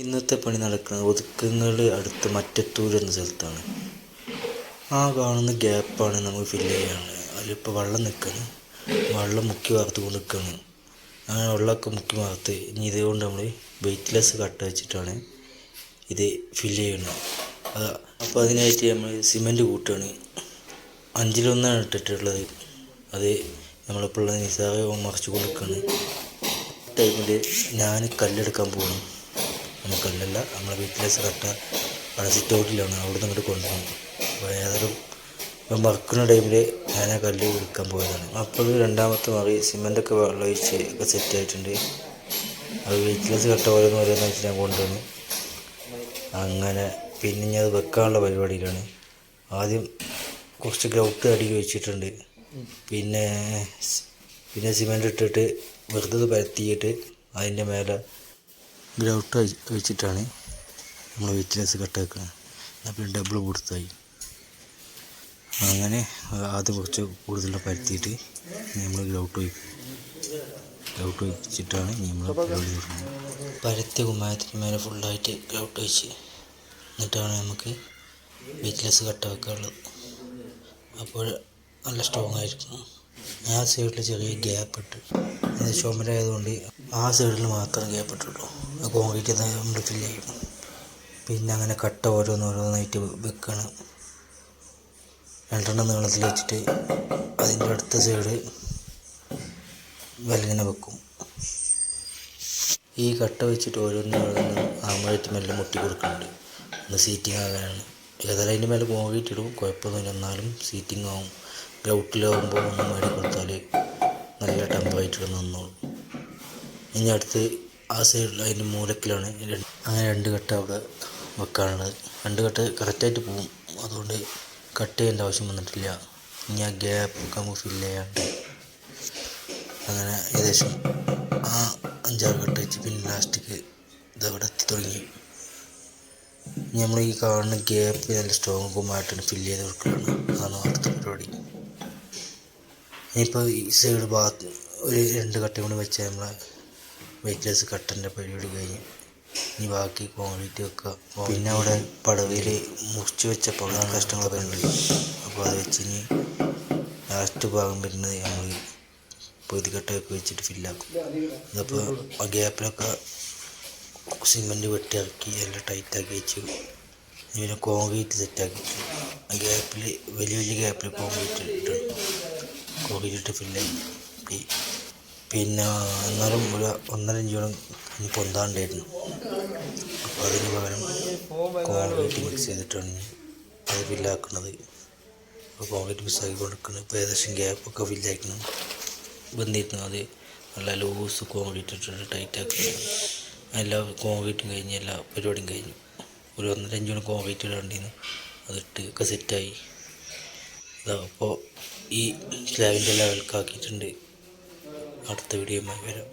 ഇന്നത്തെ പണി നടക്കുന്നത് ഒതുക്കങ്ങളുടെ അടുത്ത് മറ്റത്തൂർ എന്ന സ്ഥലത്താണ്. ആ കാണുന്ന ഗ്യാപ്പാണ് നമുക്ക് ഫില്ല് ചെയ്യാനുള്ളത് അതിലിപ്പോൾ വെള്ളം നിൽക്കണം വെള്ളം മുക്കി വാർത്ത് കൊണ്ട് നിൽക്കണം അങ്ങനെ വെള്ളമൊക്കെ മുക്കി വാർത്ത് ഇനി ഇതുകൊണ്ട് നമ്മൾ വെയ്റ്റ്ലെസ് കട്ട് വെച്ചിട്ടാണ് ഇത് ഫില്ല് ചെയ്യുന്നത് അപ്പോൾ അതിനായിട്ട് നമ്മൾ സിമന്റ് കൂട്ടുകയാണ് അഞ്ചിലൊന്നാണ് ഇട്ടിട്ടുള്ളത്. അത് നമ്മളിപ്പോൾ ഉള്ള നിസാറെ മറിച്ച് കൊടുക്കുകയാണ് ടൈമിൽ ഞാൻ കല്ലെടുക്കാൻ പോകണം നമ്മൾ കല്ലല്ല നമ്മളെ വീട്ടിലെ സെറക്ട അവിടെ തോട്ടിലാണ് ഔട്ടിലാണ് അവിടെ നിന്ന് ഇങ്ങോട്ട് കൊണ്ടുപോകും അപ്പോൾ ഏതായാലും ഇപ്പം വർക്കുന്ന ടൈമിൽ ഞാൻ ആ കല്ല് എടുക്കാൻ പോയതാണ്. അപ്പോൾ രണ്ടാമത്തെ മാറി സിമെന്റൊക്കെ വെള്ളം ഒഴിച്ച് ഒക്കെ സെറ്റ് ആയിട്ടുണ്ട്. അത് വെയിറ്റ്ലെസ് കട്ട ഓരോന്ന് ഓരോന്ന് വെച്ച് ഞാൻ കൊണ്ടുവന്നു. അങ്ങനെ പിന്നെ ഞാൻ അത് വെക്കാനുള്ള പരിപാടിയിലാണ്. ആദ്യം കുറച്ച് ഗ്രൗട്ട് അടിയിൽ വെച്ചിട്ടുണ്ട് പിന്നെ പിന്നെ സിമെന്റ് ഇട്ടിട്ട് വെറുതെ പരത്തിയിട്ട് അതിന്റെ മേലെ ഗ്രൗട്ട് വെച്ചിട്ടാണ് നമ്മൾ വെയിറ്റ്ലെസ് കട്ടാക്കുന്നത് അപ്പോൾ ഡബിൾ കൊടുത്തായി അങ്ങനെ ആദ്യം കുറച്ച് കൂടുതൽ പരത്തിയിട്ട് നമ്മൾ ഗ്രൗട്ട് വയ്ക്കും ഗ്രൗട്ട് വെച്ചിട്ടാണ് നമ്മൾ പരിപാടി തുടങ്ങുന്നത് പരത്തിയ കുമ്മായത്തിന് മേലെ ഫുള്ളായിട്ട് ഗ്രൗട്ട് വെച്ച് എന്നിട്ടാണ് നമുക്ക് വെയിറ്റ്ലെസ് കട്ട വെക്കാനുള്ളത് അപ്പോൾ നല്ല സ്ട്രോങ് ആയിരിക്കും. ആ സൈഡിൽ ചെറിയ ഗ്യാപ്പ് ഇട്ട്. ചുമരായതുകൊണ്ട് ആ സൈഡിൽ മാത്രം ഗ്യാപ്പ് ഇട്ടുള്ളൂ കോൺക്രീറ്റ് നമ്മൾ ഫില്ല് ചെയ്യും പിന്നെ അങ്ങനെ കട്ട ഓരോന്നോരോന്നായിട്ട് വെക്കണം. രണ്ടെണ്ണം നീളത്തിൽ വെച്ചിട്ട് അതിന്റെ അടുത്ത സൈഡ് വലങ്ങനെ വെക്കും. ഈ കട്ട വെച്ചിട്ട് ഓരോന്നും ഓരോന്നും മെല്ലെ മുട്ടി കൊടുക്കുന്നുണ്ട്. ഒന്ന് സീറ്റിംഗ് ആകാനാണ്. ഏതായാലും അതിന്റെ മേലെ കോൺക്രീറ്റ് ഇടും കുഴപ്പമൊന്നുമില്ല. എന്നാലും സീറ്റിംഗ് ആവും. ഗ്രൗട്ടിലാവുമ്പോൾ ഒന്ന് മാടി കൊടുത്താൽ നല്ല ടെമ്പറേറ്റർ നിന്നോളും. ഇനി അടുത്ത് ആ സൈഡിൽ അതിന്റെ മൂലക്കിലാണ് അങ്ങനെ രണ്ട് കട്ട അവിടെ വെക്കാനുള്ളത്. രണ്ട് കട്ട കറക്റ്റായിട്ട് പോവും. അതുകൊണ്ട് കട്ട് ചെയ്യേണ്ട ആവശ്യം വന്നിട്ടില്ല. ഇനി ആ ഗ്യാപ്പ് ഒക്കെ നമുക്ക് ഫില്ല് ചെയ്യാണ്ട് അങ്ങനെ ഏകദേശം ആ അഞ്ചാറ് കട്ട് വെച്ച് പിന്നെ ലാസ്റ്റിക്ക് ഇതവിടെ എത്തി തുടങ്ങി. നമ്മൾ ഈ കാണുന്ന ഗ്യാപ്പ് നല്ല സ്ട്രോങ് കുമ്മായിട്ടാണ് ഫില്ല് ചെയ്ത് കൊടുക്കുകയാണ് അതാണ് അടുത്ത പരിപാടി. ഇനിയിപ്പോൾ ഈ സൈഡ് ഭാഗത്ത് ഒരു രണ്ട് കട്ടയും കൂടി വെച്ചാൽ നമ്മളെ വെയിറ്റ്ലെസ് കട്ടന്റെ പരിപാടി കഴിഞ്ഞ് ഇനി ബാക്കി കോൺക്രീറ്റ് വെക്കുക പിന്നെ അവിടെ പടവയിൽ മുറിച്ച് വെച്ച പടം കഷ്ടങ്ങളൊക്കെ ഉണ്ട് അപ്പോൾ അത് വെച്ച് ഇനി ലാസ്റ്റ് ഭാഗം വരുന്നത് നമ്മൾ പൊതികട്ടയൊക്കെ വെച്ചിട്ട് ഫില്ലാക്കും അതപ്പോൾ ആ ഗ്യാപ്പിലൊക്കെ സിമെന്റ് വെട്ടിയിറക്കി എല്ലാം ടൈറ്റാക്കി വെച്ചു. പിന്നെ കോൺക്രീറ്റ് സെറ്റാക്കി ആ ഗ്യാപ്പിൽ വലിയ വലിയ ഗ്യാപ്പിൽ കോൺക്രീറ്റ് ഇട്ട് കോൺക്രീറ്റ് ഇട്ട് ഫില്ലായി പിന്നെ അന്നേരം ഒരു ഒന്നര ഇഞ്ചോളം ഇനി പൊന്താണ്ടായിരുന്നു. അപ്പോൾ അതിന് പകരം കോൺക്രീറ്റ് മിക്സ് ചെയ്തിട്ടാണ് അത് ഫില്ലാക്കുന്നത് അപ്പോൾ കോൺക്രീറ്റ് മിക്സ് ആക്കി കൊടുക്കുന്നത് ഇപ്പോൾ ഏകദേശം ഗ്യാപ്പൊക്കെ ഫില്ലാക്കണം ബന്ധിരുന്നു അത് നല്ല ലൂസ് കോൺക്രീറ്റ് ഇട്ടിട്ട് ടൈറ്റ് ആക്കുന്നത് എല്ലാ കോൺക്രീറ്റും കഴിഞ്ഞ് എല്ലാ പരിപാടിയും കഴിഞ്ഞു. ഒരു ഒന്നര അഞ്ച് മണി കോൺക്രീറ്റ് ഇടാണ്ടിരുന്നു അതിട്ട് ഒക്കെ സെറ്റായി ഇതാ അപ്പോൾ ഈ സ്ലാബിന്റെ ലെവൽക്കാക്കിയിട്ടുണ്ട് അടുത്ത വീഡിയോയുമായി വരാം.